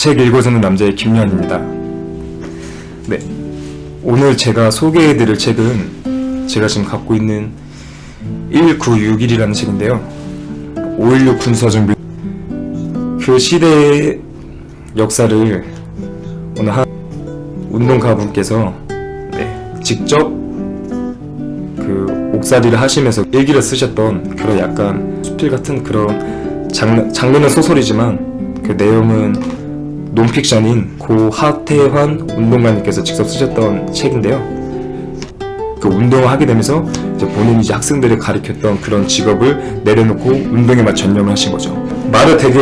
책 읽어주는 남자의 김연입니다. 네. 오늘 제가 소개해드릴 책은 제가 지금 갖고 있는 1961이라는 책인데요. 5.16 군사정비 그 시대의 역사를 오늘 한 운동가분께서 네, 직접 그 옥살이를 하시면서 일기를 쓰셨던 그런 약간 수필 같은 그런 장르, 장르는 소설이지만 그 내용은 논픽션인 고 하태환 운동가님께서 직접 쓰셨던 책인데요. 그 운동을 하게 되면서 이제 본인이 이제 학생들을 가르쳤던 그런 직업을 내려놓고 운동에만 전념을 하신 거죠. 말을 되게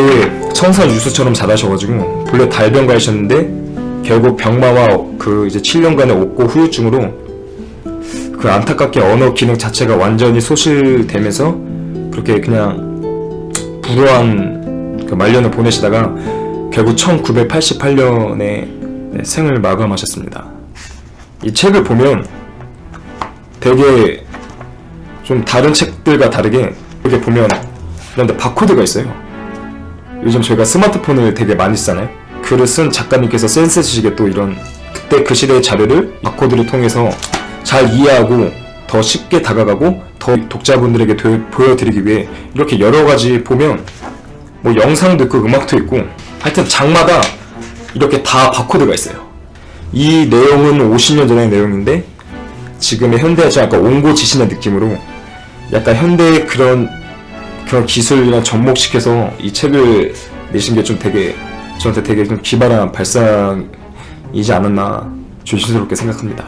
청산 유수처럼 잘하셔가지고 본래 달병가이셨는데 결국 병마와 그 이제 7년간의 옥고 후유증으로 그 안타깝게 언어 기능 자체가 완전히 소실되면서 그렇게 그냥 불우한 그 말년을 보내시다가 결국 1988년에 생을 마감하셨습니다. 이 책을 보면 되게 좀 다른 책들과 다르게 이렇게 보면 이런데 바코드가 있어요. 요즘 저희가 스마트폰을 되게 많이 쓰잖아요. 글을 쓴 작가님께서 센스 지식에 또 이런 그때 그 시대의 자료를 바코드를 통해서 잘 이해하고 더 쉽게 다가가고 더 독자분들에게 도- 보여드리기 위해 이렇게 여러 가지 보면 뭐 영상도 있고 음악도 있고 하여튼 장마다 이렇게 다 바코드가 있어요. 이 내용은 50년 전의 내용인데 지금의 현대에 좀 약간 옹고지신의 느낌으로 약간 현대의 그런 그런 기술이랑 접목시켜서 이 책을 내신 게 좀 되게 저한테 되게 좀 기발한 발상이지 않았나 조심스럽게 생각합니다.